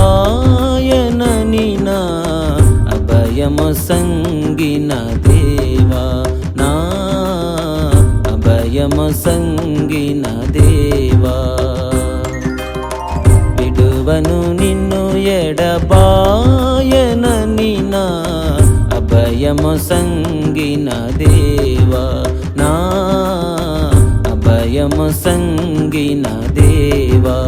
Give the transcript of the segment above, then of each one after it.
నిన్ను నా అభయము సంగిన దేవా నా అభయము సంగిన దేవా. విడువను నిన్ను ఎడబాయనని నా అభయము సంగిన దేవా నా అభయము సంగిన దేవా.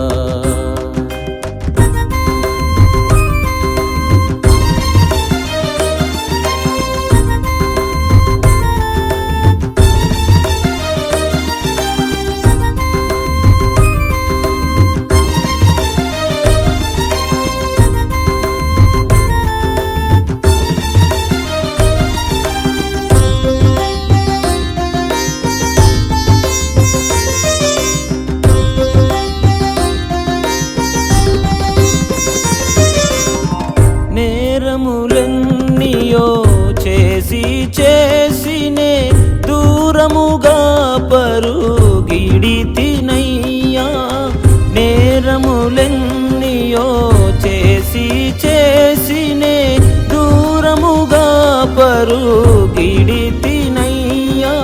పరుగిడి తినయ్యా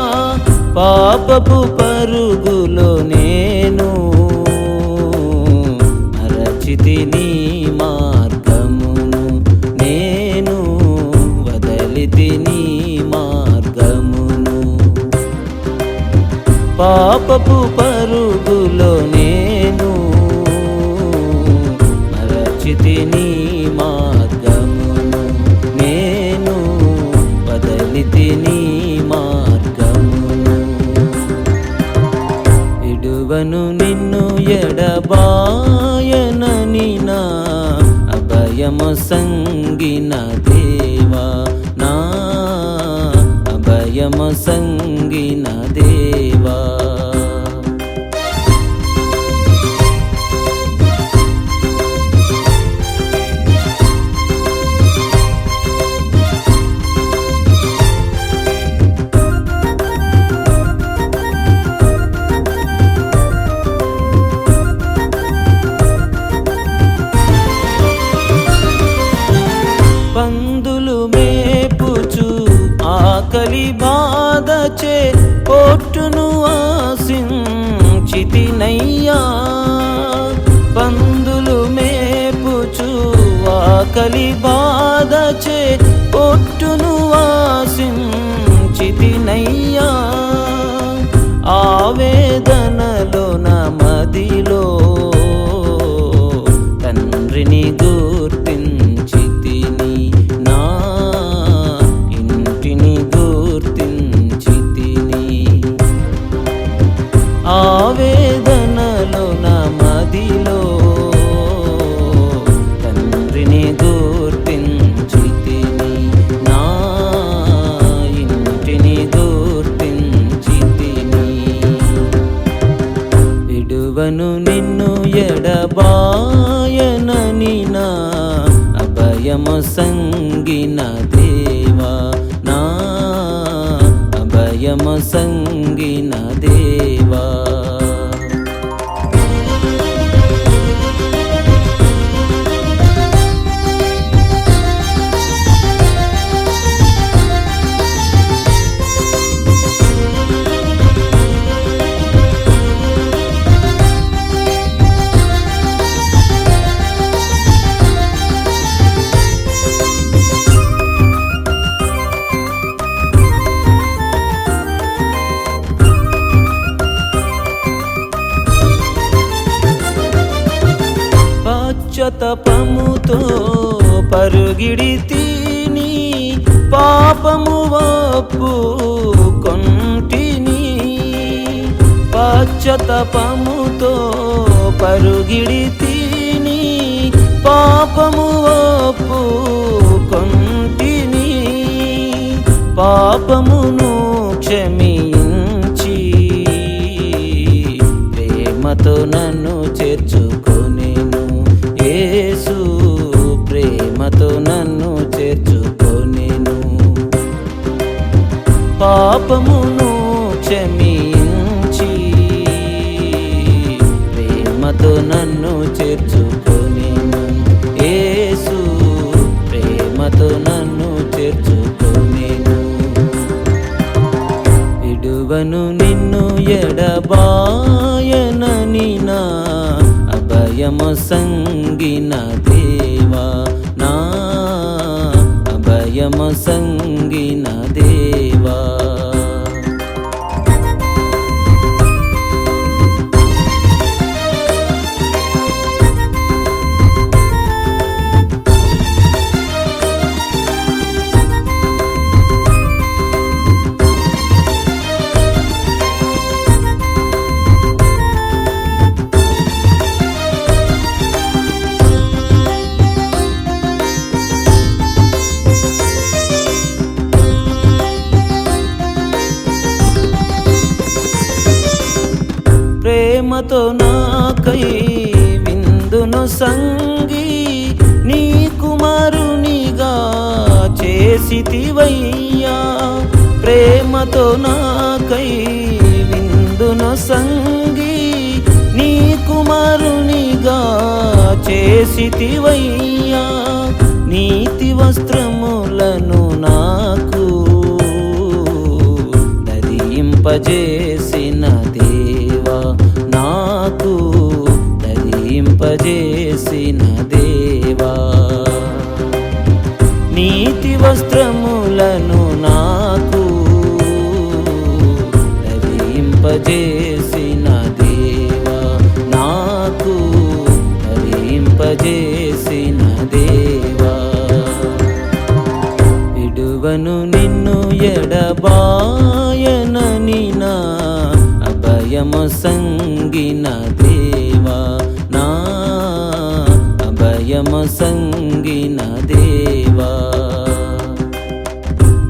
పాపపు పరుగులో నేను అరచితి నీ మార్గమును నేను వదలితి నీ మార్గమును. పాపపు పరుగులో సంగిన దేవా. పందులు మేపుచు ఆకలి బాధచే ఓటును ఆశించితినయ్యా. పందులు మేపుచు ఆకలి బాధచే ఎడబాయనని నా అభయము సంగిన దేవా నా అభయము సంగిన దేవా పశ్చతపముతో పరుగిడి తిని పాపము వప్పు కొంటిని. పచ్చతపముతో పరుగిడి తిని పాపము వప్పు కొంటిని. పాపమును క్షమించి ప్రేమతో నన్ను చేర్చు. యేసు ప్రేమతో నన్ను చేర్చుకొనిను. పాపమును క్షమించి ప్రేమతో నన్ను చేర్చుకొనిను. యేసు ప్రేమతో నన్ను చేర్చుకొనిను. విడువను నిన్ను ఎడబాయ అభయము సంగిన దేవా నా అభయము సంగిన దేవా. ప్రేమతో నాకై విందును సంగి నీ కుమారునిగా చేసితివయ్యా. ప్రేమతో నాకై విందును సంగి నీ కుమారునిగా చేసితివయ్యా. నీతి వస్త్రములను నాకు ధరింపజేసిన ధరింపజేసిన దేవా. నీతి వస్త్రములను నాకు ధరింపజేసిన దేవా. నాకు ధరింపజేసిన దేవా. విడువను నిన్ను ఎడబాయనని నా అభయము సంగిన దేవా. అభయము సంగిన దేవా.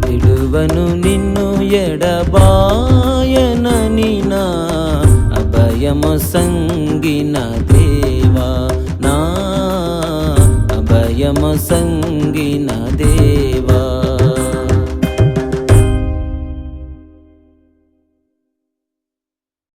విడువను నిన్ను ఎడబాయనని నా అభయమ సంగిన దేవా. నా అభయమ సంగ